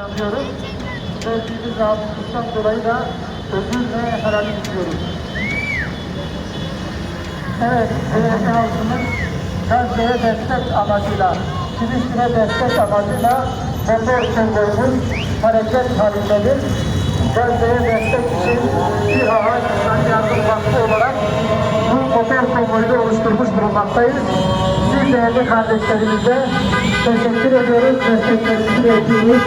yapıyoruz. Verdiğimiz rahatsızlıktan dolayı da özür ve helalim istiyoruz. Evet, belediye halkımız Gazze'ye destek amacıyla, Filistin'e destek amacıyla motor konvoyumuz hareket halindedir. Gazze'ye destek için bir hava İnsan Yardım Vakfı olarak bu motor konvoyunu oluşturmuş bulunmaktayız. Siz değerli kardeşlerimize teşekkür ediyoruz. Desteklerinizi verdiğiniz